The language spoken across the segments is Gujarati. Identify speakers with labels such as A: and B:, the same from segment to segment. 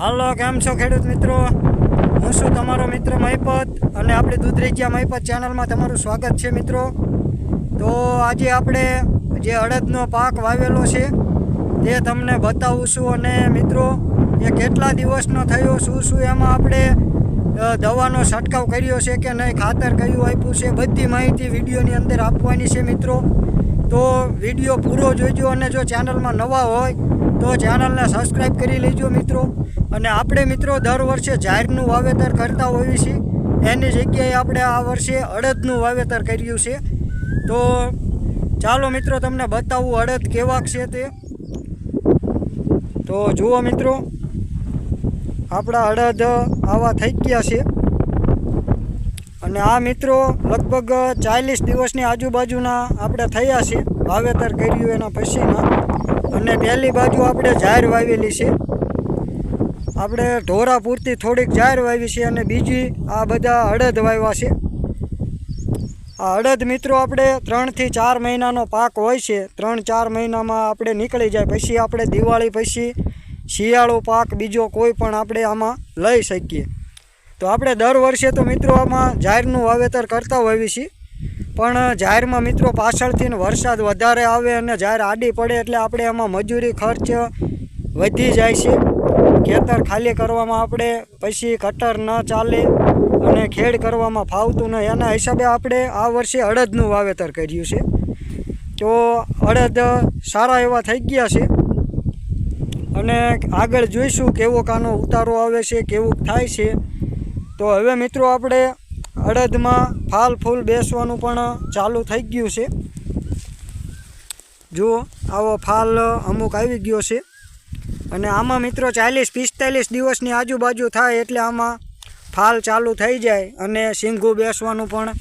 A: હાલો, કેમ છો ખેડૂત મિત્રો? હું છું તમારો મિત્ર મહિપત અને આપણી દૂધરેજિયા મહિપત ચેનલમાં તમારું સ્વાગત છે મિત્રો. તો આજે આપણે જે અડદનો પાક વાવેલો છે, તે તમને બતાવું છું અને મિત્રો, એ કેટલા દિવસનો થયો, શું શું એમાં આપણે દવાનો છંટકાવ કર્યો છે કે નહીં, ખાતર કયું આપ્યું છે, બધી માહિતી વિડીયોની અંદર આપવાની છે મિત્રો. તો વીડિયો પૂરો જોઈજો અને જો ચેનલમાં નવા હોય તો ચેનલને સબસ્ક્રાઈબ કરી લેજો મિત્રો. અને આપણે મિત્રો દર વર્ષે જાહેરનું વાવેતર કરતા હોઈએ છીએ. એની જગ્યાએ આપણે આ વર્ષે અડદનું વાવેતર કર્યું છે. તો ચાલો મિત્રો તમને બતાવું અડદ કેવાક છે તે. તો જુઓ મિત્રો, આપણા અડદ આવા થઈ ગયા છે. અને આ મિત્રો લગભગ ચાલીસ દિવસની આજુબાજુના આપણે થયા છે. વાવેતર કર્યું એના પછીના. અને પહેલી બાજુ આપણે જાહેર વાવેલી છે. આપણે ઢોરા પૂરતી થોડીક જાહેર વાવી છે અને બીજી આ બધા અડદ વાવ્યા છે. આ અડદ મિત્રો આપણે ત્રણથી ચાર મહિનાનો પાક હોય છે. ત્રણ ચાર મહિનામાં આપણે નીકળી જાય. પછી આપણે દિવાળી, પછી શિયાળો પાક, બીજો કોઈ પણ આપણે આમાં લઈ શકીએ. તો આપણે દર વર્ષે તો મિત્રો આમાં જાહેરનું વાવેતર કરતા હોઈએ છીએ. પણ જાહેરમાં મિત્રો પાછળથી વરસાદ વધારે આવે અને જાહેર આડી પડે એટલે આપણે એમાં મજૂરી ખર્ચ વધી જાય છે. ખેતર ખાલી કરવામાં આપણે પછી કટર ન ચાલે અને ખેડ કરવામાં ફાવતું નહીં. એના હિસાબે આપણે આ વર્ષે અડદનું વાવેતર કર્યું છે. તો અડદ સારા એવા થઈ ગયા છે. અને આગળ જોઈશું કેવો કાનો ઉતારો આવે છે, કેવું થાય છે. તો હવે મિત્રો આપણે અડદમાં ફાલ ફૂલ બેસવાનું પણ ચાલુ થઈ ગયું છે. જુઓ, આવો ફાલ અમુક આવી ગયો છે. અને આમાં મિત્રો ચાલીસ, પિસ્તાલીસ દિવસની આજુબાજુ થાય એટલે આમાં ફાલ ચાલુ થઈ જાય અને સિંગું બેસવાનું પણ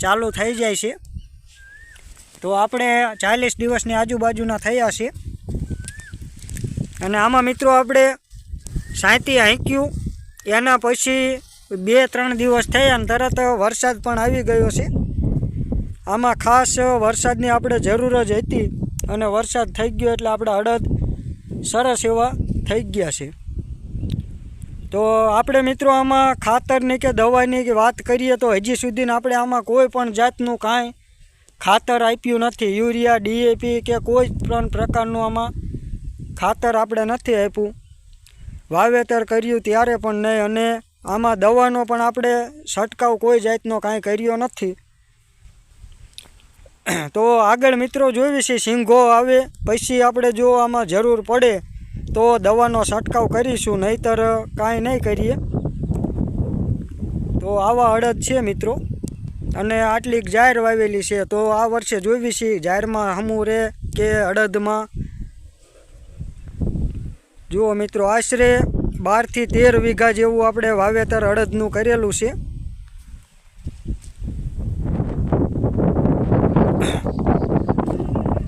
A: ચાલુ થઈ જાય છે. તો આપણે ચાલીસ દિવસની આજુબાજુના થયા છે. અને આમાં મિત્રો આપણે સાંતી હાંક્યું. એના પછી બે ત્રણ દિવસ થયા અને તરત વરસાદ પણ આવી ગયો છે. આમાં ખાસ વરસાદની આપણે જરૂર જ હતી અને વરસાદ થઈ ગયો એટલે આપણે અડદ સરસ એવા થઈ ગયા છે. તો આપણે મિત્રો આમાં ખાતરની કે દવાની કે વાત કરીએ તો હજી સુધીને આપણે આમાં કોઈ પણ જાતનું કાંઈ ખાતર આપ્યું નથી. યુરિયા ડીએપી કે કોઈ પણ પ્રકારનું આમાં ખાતર આપણે નથી આપ્યું. વાવેતર કર્યું ત્યારે પણ નહીં અને આમાં દવાનો પણ આપણે છંટકાવ કોઈ જાતનો કાંઈ કર્યો નથી. તો આગળ મિત્રો જોઈએ છે સિંઘો આવે, પછી આપણે જો આમાં જરૂર પડે તો દવાનો છંટકાવ કરીશું, નહીતર કાંઈ નહીં કરીએ. તો આવા અડદ છે મિત્રો. અને આટલી જાહેર વાવેલી છે, તો આ વર્ષે જોઈવી છે, જાહેરમાં હમું રે કે અડદમાં. જુઓ મિત્રો, આશરે બારથી તેર વીઘા જેવું આપણે વાવેતર અડદનું કરેલું છે.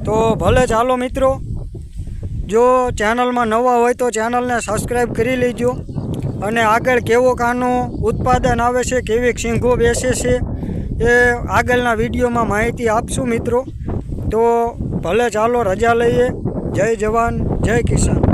A: તો ભલે ચાલો મિત્રો, જો ચેનલમાં નવા હોય તો ચેનલને સબસ્ક્રાઈબ કરી લેજો અને આગળ કેવો કાનું ઉત્પાદન આવે છે, કેવી સિંગો બેસે છે એ આગળના વિડીયોમાં માહિતી આપશું મિત્રો. તો ભલે ચાલો રજા લઈએ. જય જવાન, જય કિસાન.